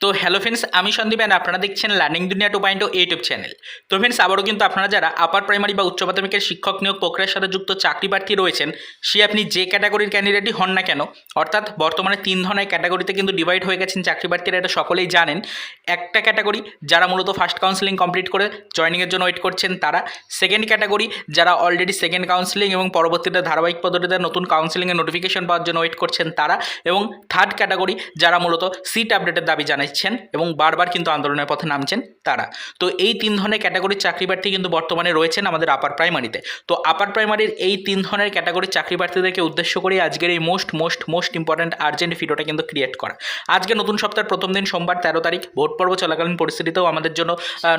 তো hello friends আমি Sandeep and আপনারা দেখছেন learning Duniya two point YouTube channel তো ফ্রেন্ডস আবারও কিন্তু আপনারা যারা আপার প্রাইমারি বা উচ্চ মাধ্যমিকের শিক্ষক নিয়োগ প্রক্রিয়ার সাথে যুক্ত চাকরি প্রার্থী রয়েছেন, সে আপনি যে ক্যাটাগরির ক্যান্ডিডেটই হন না কেন, অর্থাৎ বর্তমানে তিন ধরনের ক্যাটাগরিতে কিন্তু ডিভাইড হয়ে গেছেন চাকরি প্রার্থীরা, এটা সকলেই জানেন। একটা ক্যাটাগরি যারা মূলত ফার্স্ট কাউন্সিলিং কমপ্লিট করে জয়নিংয়ের জন্য ওয়েট করছেন তারা। সেকেন্ড ক্যাটাগরি যারা অলরেডি সেকেন্ড কাউন্সিলিং এবং পরবর্তীতে ধারাবাহিক পদ্ধতিতে নতুন কাউন্সিলিংয়ের নোটিফিকেশন পাওয়ার জন্য ওয়েট করছেন তারা। এবং থার্ড ক্যাটাগরি যারা মূলত সিট আপডেটের দাবি জানাচ্ছেন এবং বারবার কিন্তু আন্দোলনের পথে নামছেন তারা। তো এই তিন ধরনের ক্যাটাগরির চাকরি প্রার্থী কিন্তু বর্তমানে রয়েছেন আমাদের আপার প্রাইমারিতে তো। আপার প্রাইমারির এই তিন ধরনের ক্যাটাগরির চাকরি প্রার্থীদেরকে উদ্দেশ্য করে আজকের এই most most most important urgent ভিডিওটা কিন্তু ক্রিয়েট করা। আজকে নতুন সপ্তাহের প্রথম দিন সোমবার, তেরো তারিখ, ভোট পর্ব চলাকালীন পরিস্থিতিতেও আমাদের জন্য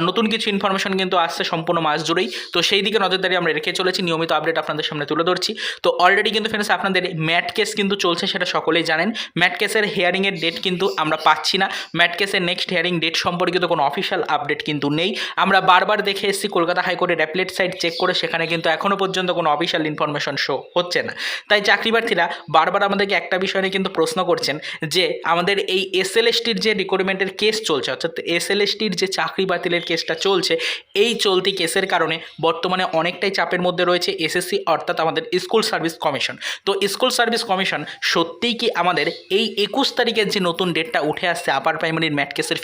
নতুন কিছু ইনফরমেশন কিন্তু আসছে সম্পূর্ণ মাস জুড়েই। তো সেই দিকে নজরদারি আমরা রেখে চলেছি, নিয়মিত আপডেট আপনাদের সামনে তুলে ধরছি। তো অলরেডি কিন্তু ফ্রেন্ডস আপনাদের ম্যাট কেস কিন্তু চলছে, সেটা সকলেই জানেন। ম্যাট কেসের হিয়ারিংয়ের ডেট কিন্তু আমরা পাচ্ছি না। ম্যাট কেসের নেক্সট হিয়ারিং ডেট সম্পর্কিত কোনো অফিসিয়াল আপডেট কিন্তু নেই। আমরা বারবার দেখে এসেছি, কলকাতা হাইকোর্টের অ্যাপলেট সাইট চেক করে সেখানে কিন্তু এখনও পর্যন্ত কোনো অফিসিয়াল ইনফরমেশন শো হচ্ছে না। তাই চাকরি প্রার্থীরা বারবার আমাদেরকে একটা বিষয় নিয়ে কিন্তু প্রশ্ন করছেন যে, আমাদের এই এসএলএসটির যে রিক্রুটমেন্টের কেস চলছে, অর্থাৎ এসএলএসটির যে চাকরি বাতিলের কেসটা চলছে, এই চলতি কেসের কারণে বর্তমানে অনেকটাই চাপের মধ্যে রয়েছে এসএসসি, অর্থাৎ আমাদের স্কুল সার্ভিস কমিশন তো স্কুল সার্ভিস কমিশন সত্যিই কি আমাদের এই একুশ তারিখের যে নতুন ডেটটা উঠে আসছে আপার প্রাইমারির ম্যাট কেসের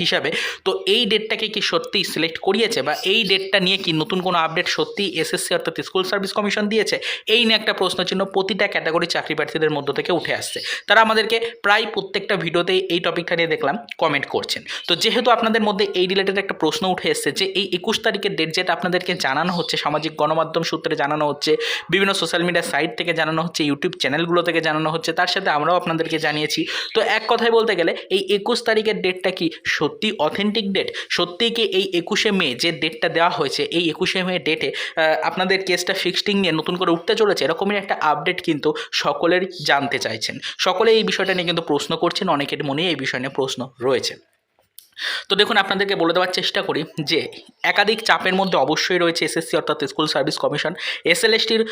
হিসাবে, তো এই ডেটটাকে কি সত্যিই সিলেক্ট করিয়েছে বা এই ডেটটা নিয়ে কি নতুন কোনো আপডেট সত্যিই এসএসসি অর্থাৎ স্কুল সার্ভিস কমিশন দিয়েছে? এই নিয়ে একটা প্রশ্নচিহ্ন প্রতিটা ক্যাটাগরি চাকরি প্রার্থীদের মধ্য থেকে উঠে আসছে। তারা আমাদেরকে প্রায় প্রত্যেকটা ভিডিওতেই এই টপিকটা নিয়ে দেখলাম কমেন্ট করছেন। তো যেহেতু আপনাদের মধ্যে এই রিলেটেড একটা প্রশ্ন উঠে এসেছে যে এই একুশ তারিখের ডেট যেটা আপনাদেরকে জানানো হচ্ছে, সামাজিক গণমাধ্যম সূত্রে জানানো হচ্ছে, বিভিন্ন সোশ্যাল মিডিয়া সাইট থেকে জানানো হচ্ছে ইউটিউব চ্যানেলগুলো থেকে জানানো হচ্ছে, তার সাথে আমরাও আপনাদেরকে জানিয়েছি। তো এক কথায় বলতে গেলে এই একুশ তারিখের ডেটটা কি? সত্যি অথেন্টিক ডেট সত্যি কি এই একুশে মে যে ডেটটা দেওয়া হয়েছে, এই একুশে মে ডেটে আপনাদের কেসটা ফিক্সটিং নিয়ে নতুন করে উঠতে চলেছে? এরকমই একটা আপডেট কিন্তু সকলের জানতে চাইছেন। সকলে এই বিষয়টা নিয়ে কিন্তু প্রশ্ন করছেন, অনেকের মনে এই বিষয় নিয়ে প্রশ্ন রয়েছে। তো দেখুন আপনাদেরকে বলে দেওয়ার চেষ্টা করি যে একাধিক চাপের মধ্যে অবশ্যই রয়েছে এসএসসি অর্থাৎ স্কুল সার্ভিস কমিশন এসএলএসটির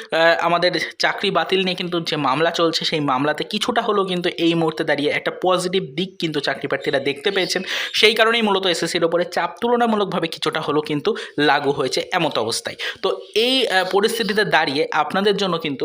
আমাদের চাকরি বাতিল নিয়ে কিন্তু যে মামলা চলছে সেই মামলাতে কিছুটা হলেও কিন্তু এই মুহূর্তে দাঁড়িয়ে একটা পজিটিভ দিক কিন্তু চাকরি প্রার্থীরা দেখতে পেয়েছেন। সেই কারণেই মূলত এসএসসির ওপরে চাপ তুলনামূলকভাবে কিছুটা হলেও কিন্তু লাগু হয়েছে এমত অবস্থায়। তো এই পরিস্থিতিতে দাঁড়িয়ে আপনাদের জন্য কিন্তু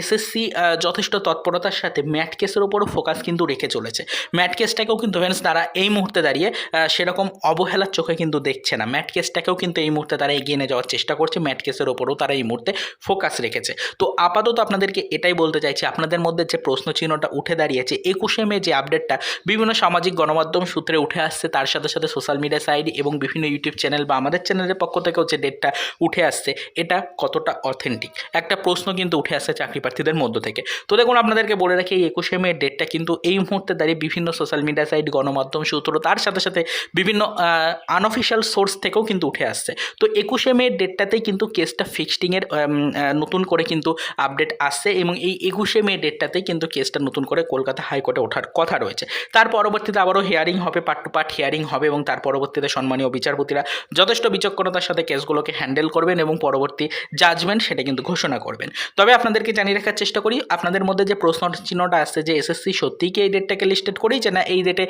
এসএসসি যথেষ্ট তৎপরতার সাথে ম্যাট কেসের ওপরও ফোকাস কিন্তু রেখে চলেছে। ম্যাট কেসটাকেও কিন্তু ফ্রেন্ডস তারা এই মুহূর্তে দাঁড়িয়ে আহ, সেরকম অবহেলার চোখে কিন্তু দেখছে না। ম্যাট কেসটাকেও কিন্তু এই মুহূর্তে তারা এগিয়ে নিয়ে যাওয়ার চেষ্টা করছে। ম্যাট কেসের ওপরও তারা এই মুহূর্তে ফোকাস রেখেছে। তো আপাতত আপনাদেরকে এটাই বলতে চাইছি, আপনাদের মধ্যে যে প্রশ্ন চিহ্নটা উঠে দাঁড়িয়েছে, একুশে মে যে আপডেটটা বিভিন্ন সামাজিক গণমাধ্যম সূত্রে উঠে আসছে, তার সাথে সাথে সোশ্যাল মিডিয়া সাইট এবং বিভিন্ন ইউটিউব চ্যানেল বা আমাদের চ্যানেলের পক্ষ থেকেও যে ডেটটা উঠে আসছে, এটা কতটা অথেন্টিক একটা প্রশ্ন কিন্তু উঠে আসছে চাকরি প্রার্থীদের মধ্য থেকে। তো দেখুন, আপনাদেরকে বলে রাখি, এই একুশে মে ডেটটা কিন্তু এই মুহূর্তে দাঁড়িয়ে বিভিন্ন সোশ্যাল মিডিয়া সাইট গণমাধ্যম সূত্র তার সাথে সাথে বিভিন্ন আনঅফিসিয়াল সোর্স থেকেও কিন্তু উঠে আসছে। তো একুশে মে ডেটটাতেই কিন্তু কেসটা ফিক্সটিংয়ের নতুন করে কিন্তু আপডেট আসছে এবং এই একুশে মে ডেটটাতেই কিন্তু কেসটা নতুন করে কলকাতা হাইকোর্টে ওঠার কথা রয়েছে। তার পরবর্তীতে আবারও হিয়ারিং হবে পার্ট টু পার্ট হিয়ারিং হবে এবং তার পরবর্তীতে সম্মানীয় বিচারপতিরা যথেষ্ট বিচক্ষণতার সাথে কেসগুলোকে হ্যান্ডেল করবেন এবং পরবর্তী জাজমেন্ট সেটা কিন্তু ঘোষণা করবেন। তবে আপনাদেরকে জানিয়ে রাখার চেষ্টা করি, আপনাদের মধ্যে যে প্রশ্ন চিহ্নটা আসছে যে এসএসসি সত্যিই কি এই ডেটটাকে লিস্টেড করেইছে না এই ডেটে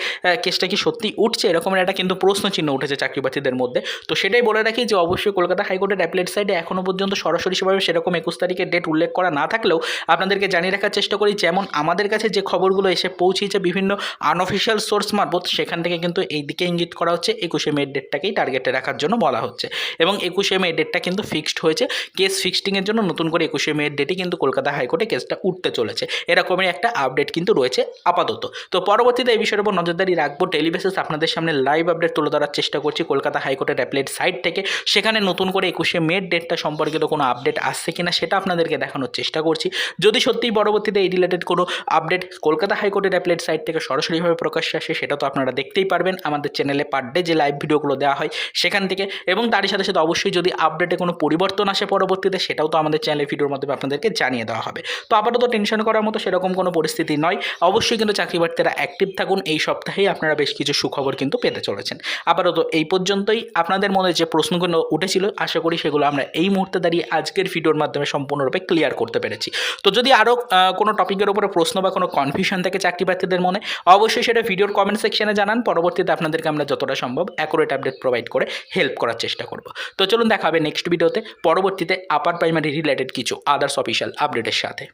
কেসটা কি সত্যি উঠছে, এরকমের একটা কিন্তু প্রশ্ন চিহ্ন উঠেছে চাকরি প্রার্থীদের মধ্যে। তো সেটাই বলে রাখি যে অবশ্যই কলকাতা হাইকোর্টের অ্যাপলেট সাইডে এখনও পর্যন্ত সরাসরি সেভাবে সেরকম একুশ তারিখের ডেট উল্লেখ করা না থাকলেও আপনাদেরকে জানিয়ে রাখার চেষ্টা করি যেমন আমাদের কাছে যে খবরগুলো এসে পৌঁছেছে বিভিন্ন আনঅফিসিয়াল সোর্স মারফত, সেখান থেকে কিন্তু এই দিকে ইঙ্গিত করা হচ্ছে একুশে মে ডেটটাকেই টার্গেটে রাখার জন্য বলা হচ্ছে। এবং একুশে মে ডেটটা কিন্তু ফিক্সড হয়েছে। কেস ফিক্সটিংয়ের জন্য নতুন করে একুশে মে ডেটে কিন্তু কলকাতা হাইকোর্টে কেসটা উঠতে চলেছে। এরকমের একটা আপডেট কিন্তু রয়েছে আপাতত। তো পরবর্তীতে এই বিষয়ের উপর নজরদারি রাখব। টেলিবেসিস আপনাদের সামনে লাইভ আপডেট তুলে ধরার চেষ্টা করছি। কলকাতা হাইকোর্টের অ্যাপলেট সাইট থেকে। সেখানে নতুন করে একুশে মের ডেটটা সম্পর্কিত কোনো আপডেট আসছে কিনা সেটা আপনাদেরকে দেখানোর চেষ্টা করছি। যদি সত্যিই পরবর্তীতে এই রিলেটেড কোনো আপডেট কলকাতা হাইকোর্টের অ্যাপলেট সাইট থেকে সরাসরিভাবে প্রকাশ্যে আসে, সেটা তো আপনারা দেখতেই পারবেন। আমাদের চ্যানেলে পার ডে যে লাইভ ভিডিওগুলো দেওয়া হয় সেখান থেকে। এবং তারই সাথে সাথে অবশ্যই যদি আপডেটে কোনো পরিবর্তন আসে পরবর্তীতে, সেটাও তো আমাদের চ্যানেলে ভিডিওর মাধ্যমে আপনাদেরকে জানিয়ে দেওয়া হবে। তো আপাতত টেনশন করার মতো সেরকম কোনো পরিস্থিতি নয়। অবশ্যই কিন্তু চাকরি প্রার্থীরা অ্যাক্টিভ থাকুন। এই সপ্তাহেই আপনারা বেশ কিছু সুখবর কিন্তু পেতে চলেছেন। আপাতত এই পর্যন্তই। আপনাদের মনে যে প্রশ্নগুলো উঠেছিল, আশা করি সেগুলো আমরা এই মুহূর্তে দাঁড়িয়ে আজকের ভিডিওর মাধ্যমে সম্পূর্ণরূপে ক্লিয়ার করতে পেরেছি। তো যদি আরও কোনো টপিকের উপরে প্রশ্ন বা কোনো কনফিউশন থাকে চাকরি প্রার্থীদের মনে, অবশ্যই সেটা ভিডিওর কমেন্ট সেকশনে জানান। পরবর্তীতে আপনাদেরকে আমরা যতটা সম্ভব অ্যাকুরেট আপডেট প্রোভাইড করে হেল্প করার চেষ্টা করব। তো চলুন দেখা হবে নেক্সট ভিডিওতে পরবর্তীতে আপার প্রাইমারি রিলেটেড কিছু আদার্স অফিসিয়াল আপডেটের সাথে।